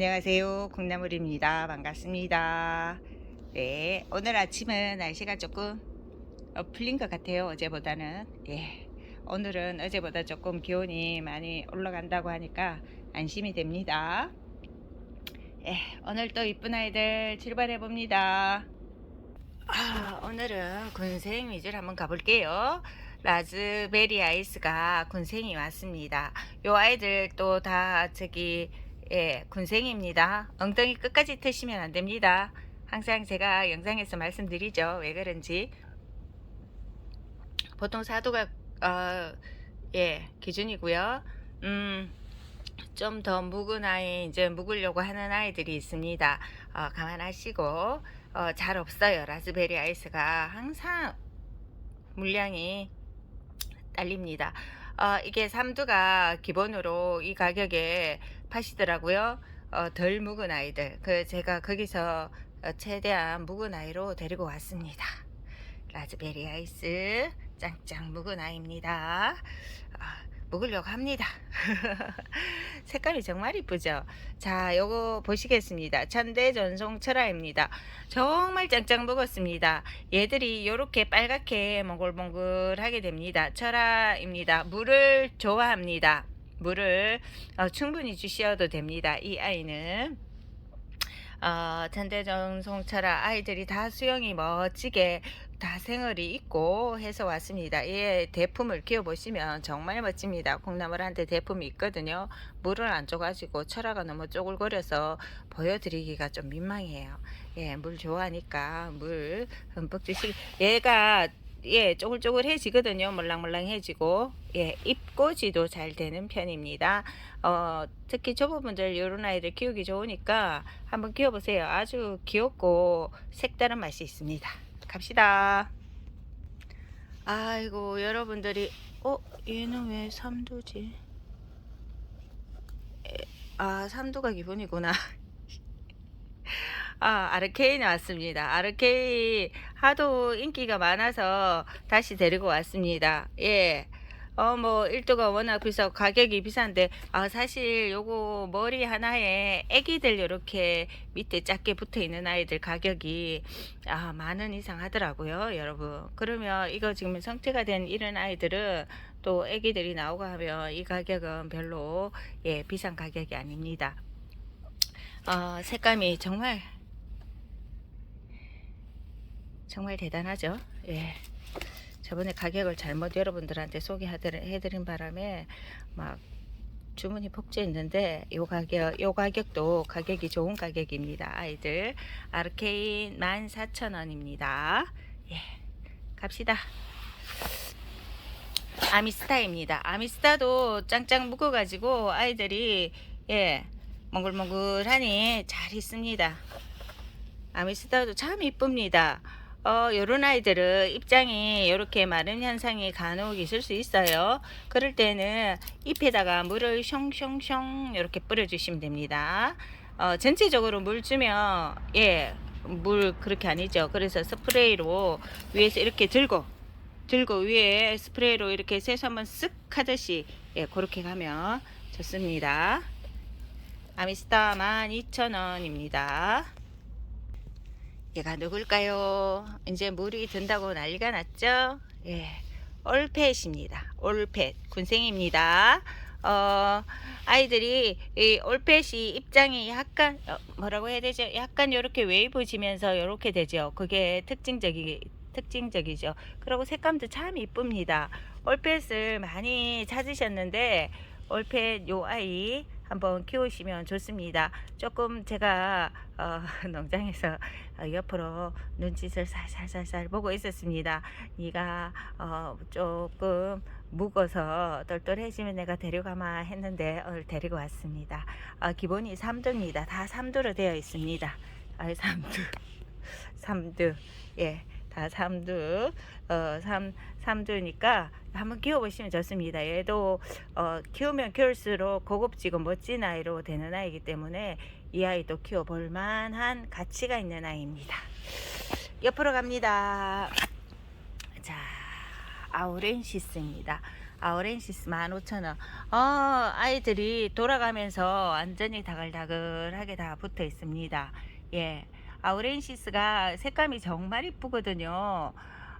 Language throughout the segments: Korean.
안녕하세요. 콩나물입니다. 반갑습니다. 네, 오늘 아침은 날씨가 조금 어, 풀린 것 같아요. 어제보다는. 예. 오늘은 어제보다 조금 기온이 많이 올라간다고 하니까 안심이 됩니다. 예, 오늘 또 이쁜 아이들 출발해 봅니다. 아, 오늘은 군생 위주로 한번 가볼게요. 라즈베리 아이스가 군생이 왔습니다. 요 아이들 또 다 저기 예, 군생입니다. 엉덩이 끝까지 트시면 안 됩니다. 항상 제가 영상에서 말씀드리죠. 왜 그런지. 보통 사도가 어, 예, 기준이고요. 음, 좀 더 묵은 아이, 이제 묵으려고 하는 아이들이 있습니다. 어, 감안하시고, 어, 잘 없어요. 라즈베리 아이스가 항상 물량이 딸립니다. 어, 이게 삼두가 기본으로 이 가격에 파시더라고요. 어, 덜 묵은 아이들. 그 제가 거기서 어, 최대한 묵은 아이로 데리고 왔습니다. 라즈베리 아이스 짱짱 묵은 아이입니다. 아, 묵으려고 합니다. 색깔이 정말 이쁘죠? 자, 요거 보시겠습니다. 천대 전송 철화입니다. 정말 짱짱 묵었습니다. 얘들이 요렇게 빨갛게 몽글몽글하게 됩니다. 철화입니다. 물을 좋아합니다. 물을 어, 충분히 주셔도 됩니다. 이 아이는 어, 천대전송철화 아이들이 다 수영이 멋지게 다 생얼이 있고 해서 왔습니다. 얘 대품을 키워보시면 정말 멋집니다. 콩나물한테 대품이 있거든요. 물을 안 줘가지고 철화가 너무 쪼글거려서 보여드리기가 좀 민망해요. 예, 물 좋아하니까 물 흠뻑 주시기. 얘가 예, 쪼글쪼글해지거든요. 몰랑몰랑해지고 예, 입꼬지도 잘 되는 편입니다. 어, 특히 초보분들 이런 아이들 키우기 좋으니까 한번 키워보세요. 아주 귀엽고 색다른 맛이 있습니다. 갑시다. 아이고 여러분들이 어 얘는 왜 삼두지? 에, 아 삼두가 기본이구나. 아, 아르케이 나왔습니다. 아르케이 하도 인기가 많아서 다시 데리고 왔습니다. 예. 어, 뭐, 1도가 워낙 비싸고 가격이 비싼데, 아, 사실 요거 머리 하나에 애기들 요렇게 밑에 작게 붙어 있는 아이들 가격이, 아, 만 원 이상 하더라고요, 여러분. 그러면 이거 지금 성체가 된 이런 아이들은 또 애기들이 나오고 하면 이 가격은 별로, 예, 비싼 가격이 아닙니다. 어, 색감이 정말 정말 대단하죠. 예. 저번에 가격을 잘못 여러분들한테 소개해드린 바람에 막 주문이 폭주했는데 요 가격 요 가격도 가격이 좋은 가격입니다. 아이들 아르케인 14,000원입니다. 예. 갑시다. 아미스타입니다. 아미스타도 짱짱 묶어 가지고 아이들이 예. 몽글몽글하니 잘 있습니다. 아미스타도 참 이쁩니다. 어, 요런 아이들은 입장이 이렇게 마른 현상이 간혹 있을 수 있어요. 그럴 때는 잎에다가 물을 숑숑숑 이렇게 뿌려주시면 됩니다. 어, 전체적으로 물 주면, 예, 물 그렇게 아니죠. 그래서 스프레이로 위에서 이렇게 들고, 들고 위에 스프레이로 이렇게 세수 한번 쓱 하듯이, 예, 그렇게 가면 좋습니다. 아미스타 12,000원입니다. 얘가 누굴까요? 이제 물이 든다고 난리가 났죠? 예. 올펫입니다. 올펫. 군생입니다. 어, 아이들이 이 올펫이 입장이 약간 어, 뭐라고 해야 되죠? 약간 이렇게 웨이브 지면서 이렇게 되죠. 그게 특징적이 특징적이죠. 그리고 색감도 참 이쁩니다. 올펫을 많이 찾으셨는데 올펫 요 아이 한번 키우시면 좋습니다. 조금 제가 어, 농장에서 어, 옆으로 눈짓을 살살살살 보고 있었습니다. 네가 어, 조금 묵어서 똘똘해지면 내가 데려가마 했는데 오늘 데리고 왔습니다. 어, 기본이 3두입니다. 다 3두로 되어 있습니다. 아, 3두. 3두. 예. 다 3두. 어, 3, 3두니까 한번 키워보시면 좋습니다. 얘도 어, 키우면 키울수록 고급지고 멋진 아이로 되는 아이기 때문에 이 아이도 키워볼 만한 가치가 있는 아이입니다. 옆으로 갑니다. 자, 아우렌시스입니다. 아우렌시스 15,000원. 어, 아이들이 돌아가면서 완전히 다글다글하게 다 붙어 있습니다. 예. 아우렌시스가 색감이 정말 이쁘거든요.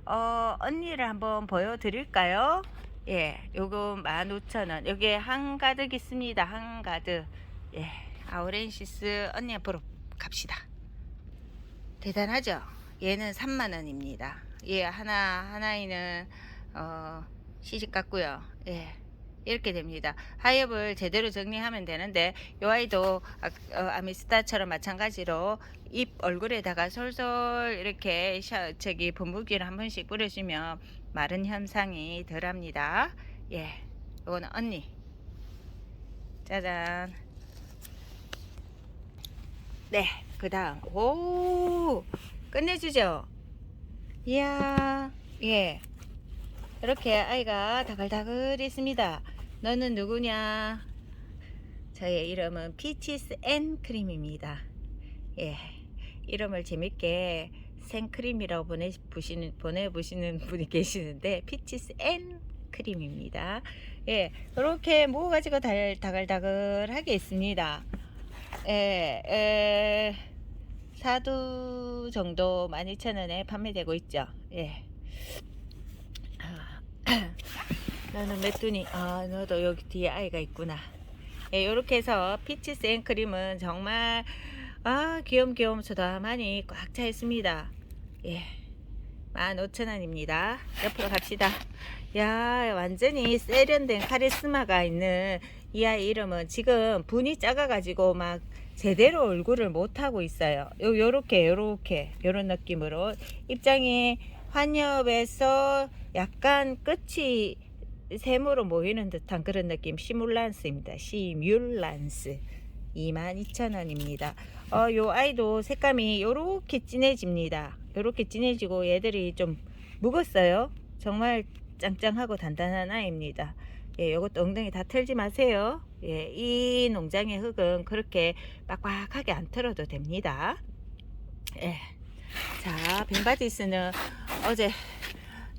어, 언니를 한번 보여드릴까요? 예, 요거 15,000원. 여기에 한가득 있습니다. 한가득. 예, 아우렌시스 언니 앞으로 갑시다. 대단하죠? 얘는 3만원입니다. 얘 하나, 하나에는, 어, 시집 갔고요. 예. 이렇게 됩니다. 하엽을 제대로 정리하면 되는데 요 아이도 아, 어, 아미스타처럼 마찬가지로 입 얼굴에다가 솔솔 이렇게 샤, 저기 분무기를 한 번씩 뿌려주면 마른 현상이 덜합니다. 예, 요거는 언니. 짜잔. 네, 그 다음. 오, 끝내주죠. 이야, 예. 이렇게 아이가 다글다글 있습니다. 너는 누구냐? 저의 이름은 피치스 앤 크림입니다. 예. 이름을 재밌게 생크림이라고 보내보시는, 보내보시는 분이 계시는데, 피치스 앤 크림입니다. 예. 이렇게 모아가지고 달, 다글다글하게 있습니다. 예, 에, 사두 정도 12,000원에 판매되고 있죠. 예. 아, 너는 메뚜니, 아, 너도 여기 뒤에 아이가 있구나. 예, 요렇게 해서 피치 생크림은 정말, 아, 귀염귀염 소다만이 꽉 차 있습니다. 예. 15,000원입니다. 옆으로 갑시다. 야, 완전히 세련된 카리스마가 있는 이 아이 이름은 지금 분이 작아 가지고 막 제대로 얼굴을 못하고 있어요. 요, 요렇게, 요렇게, 요런 느낌으로. 입장이 환엽에서 약간 끝이 세모로 모이는 듯한 그런 느낌. 시뮬란스입니다. 시뮬란스. 22,000원입니다. 어, 요 아이도 색감이 요렇게 진해집니다. 요렇게 진해지고 얘들이 좀 묵었어요. 정말 짱짱하고 단단한 아이입니다. 예, 요것도 엉덩이 다 털지 마세요. 예, 이 농장의 흙은 그렇게 빡빡하게 안 털어도 됩니다. 예. 자, 벤바디스는 어제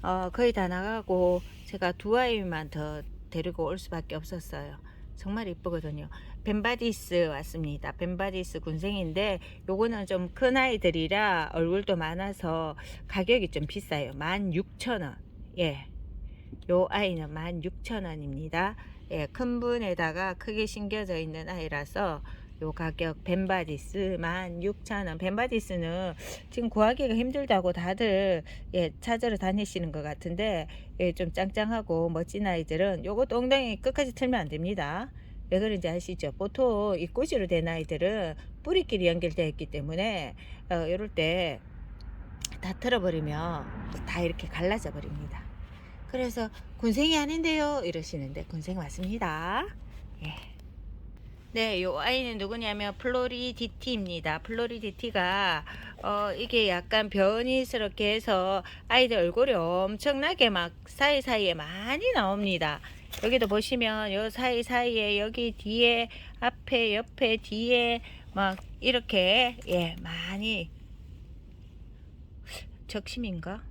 어, 거의 다 나가고 제가 두 아이만 더 데리고 올 수밖에 없었어요. 정말 이쁘거든요. 벤바디스 왔습니다. 벤바디스 군생인데 요거는 좀 큰 아이들이라 얼굴도 많아서 가격이 좀 비싸요. 16,000원. 예. 요 아이는 16,000원입니다. 예, 큰 분에다가 크게 심겨져 있는 아이라서 요 가격 벤바디스 16,000원. 벤바디스는 지금 구하기가 힘들다고 다들 예, 찾으러 다니시는 것 같은데 예, 좀 짱짱하고 멋진 아이들은 요것도 엉덩이 끝까지 틀면 안 됩니다. 왜 그런지 아시죠? 보통 이 꼬지로 된 아이들은 뿌리끼리 연결되어 있기 때문에 어, 이럴 때 다 틀어버리면 다 이렇게 갈라져 버립니다. 그래서 군생이 아닌데요 이러시는데 군생 맞습니다. 예. 네, 요 아이는 누구냐면 플로리디티입니다. 플로리디티가 어 이게 약간 변이스럽게 해서 아이들 얼굴이 엄청나게 막 사이사이에 많이 나옵니다. 여기도 보시면 요 사이사이에 여기 뒤에 앞에 옆에 뒤에 막 이렇게 예 많이 적심인가?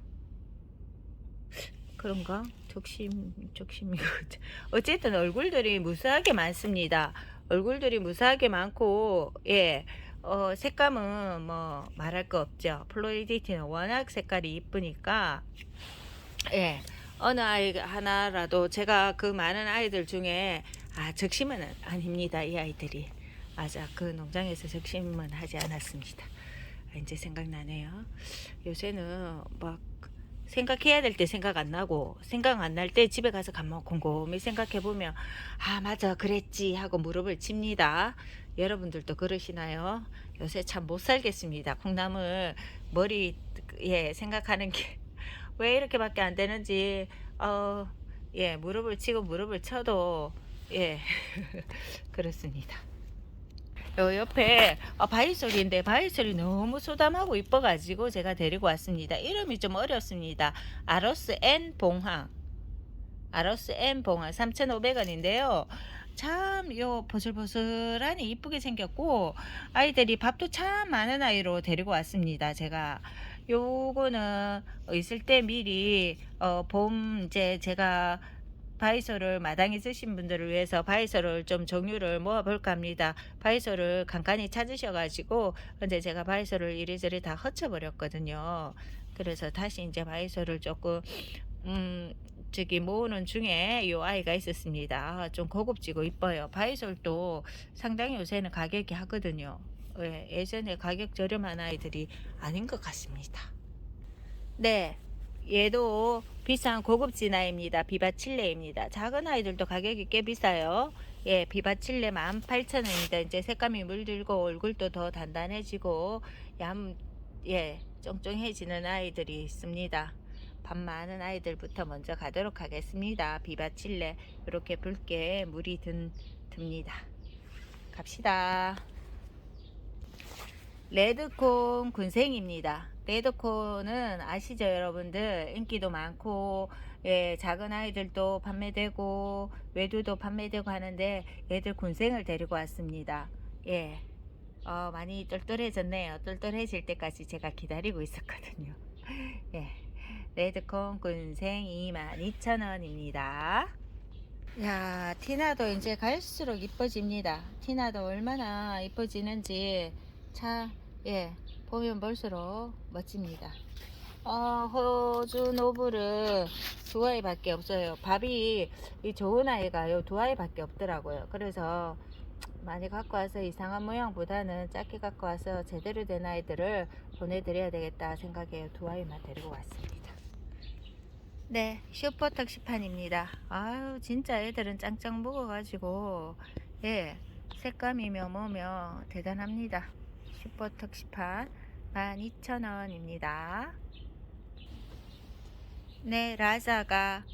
그런가? 적심, 적심이고. 어쨌든 얼굴들이 무수하게 많습니다. 얼굴들이 무수하게 많고, 예, 어, 색감은 뭐 말할 거 없죠. 플로리디티는 워낙 색깔이 이쁘니까, 예, 어느 아이 하나라도 제가 그 많은 아이들 중에, 아, 적심은 아닙니다. 이 아이들이. 맞아. 그 농장에서 적심은 하지 않았습니다. 아, 이제 생각나네요. 요새는 막 생각해야 될 때 생각 안 나고 생각 안 날 때 집에 가서 가만 곰곰이 생각해 보면 아 맞아 그랬지 하고 무릎을 칩니다. 여러분들도 그러시나요? 요새 참 못 살겠습니다. 콩나물 머리 예 생각하는 게 왜 이렇게밖에 안 되는지 어 예 무릎을 치고 무릎을 쳐도 예 그렇습니다. 요 옆에 어, 바이솔인데 바이솔이 너무 소담하고 이뻐가지고 제가 데리고 왔습니다. 이름이 좀 어렵습니다. 아로스 앤 봉황. 아로스 앤 봉황 3,500원인데요. 참요 보슬보슬하니 이쁘게 생겼고 아이들이 밥도 참 많은 아이로 데리고 왔습니다. 제가 요거는 있을 때 미리 어, 봄 이제 제가 바이소를 마당에 쓰신 분들을 위해서 바이소를 좀 종류를 모아볼까 합니다. 바이소를 간간히 찾으셔가지고 근데 제가 바이소를 이리저리 다 헛쳐버렸거든요. 그래서 다시 이제 바이소를 조금 음 저기 모으는 중에 요 아이가 있었습니다. 좀 고급지고 이뻐요. 바이솔도 상당히 요새는 가격이 하거든요. 예, 예전에 가격 저렴한 아이들이 아닌 것 같습니다. 네. 얘도 비싼 고급진 아이입니다. 비바칠레입니다. 작은 아이들도 가격이 꽤 비싸요. 예, 비바칠레 18,000원입니다. 이제 색감이 물들고 얼굴도 더 단단해지고 얌, 예, 쫑쫑해지는 아이들이 있습니다. 밥 많은 아이들부터 먼저 가도록 하겠습니다. 비바칠레 이렇게 붉게 물이 든, 듭니다. 갑시다. 레드콘 군생입니다. 레드콘은 아시죠 여러분들 인기도 많고 예, 작은 아이들도 판매되고 외두도 판매되고 하는데 얘들 군생을 데리고 왔습니다. 예, 어, 많이 똘똘해졌네요. 똘똘해질 때까지 제가 기다리고 있었거든요. 예, 레드콘 군생 22,000원입니다. 야, 티나도 이제 갈수록 이뻐집니다. 티나도 얼마나 이뻐지는지 참, 예, 보면 볼수록 멋집니다. 어, 호주 노브를 두 아이밖에 없어요. 밥이 이 좋은 아이가 요두 아이밖에 없더라고요. 그래서 많이 갖고 와서 이상한 모양보다는 작게 갖고 와서 제대로 된 아이들을 보내드려야 되겠다 생각해요. 두 아이만 데리고 왔습니다. 네, 슈퍼 턱시판입니다. 아유, 진짜 애들은 짱짱 먹어가지고, 예, 색감이며 뭐며 대단합니다. 슈퍼 턱시판 12,000원입니다. 네, 라자가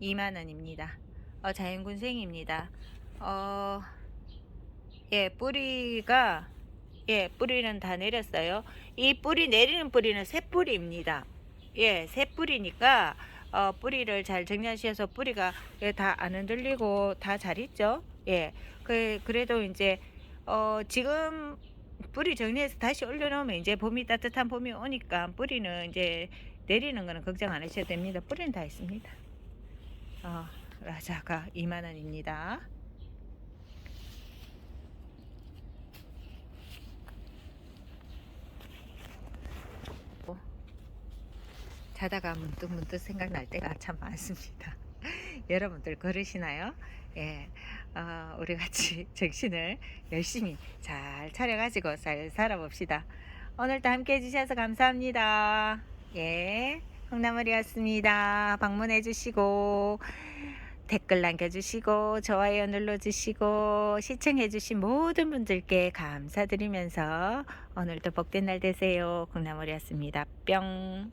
2만원입니다. 어, 자연군생입니다. 어, 예, 뿌리가, 예, 뿌리는 다 내렸어요. 이 뿌리 내리는 뿌리는 새 뿌리입니다. 예, 새 뿌리니까 어, 뿌리를 잘 정리하셔서 뿌리가 예, 다 안 흔들리고 다 잘 있죠. 예, 그 그래도 이제 어, 지금 뿌리 정리해서 다시 올려놓으면 이제 봄이 따뜻한 봄이 오니까 뿌리는 이제 내리는 거는 걱정 안 하셔도 됩니다. 뿌리는 다 있습니다. 어, 라자가 2만 원입니다. 자다가 문득문득 생각날 때가 참 많습니다. 여러분들 그러시나요? 예, 어, 우리 같이 정신을 열심히 잘 차려가지고 잘 살아봅시다. 오늘도 함께 해주셔서 감사합니다. 예, 홍나물이었습니다. 방문해주시고, 댓글 남겨주시고, 좋아요 눌러주시고, 시청해주신 모든 분들께 감사드리면서 오늘도 복된 날 되세요. 콩나물이었습니다. 뿅.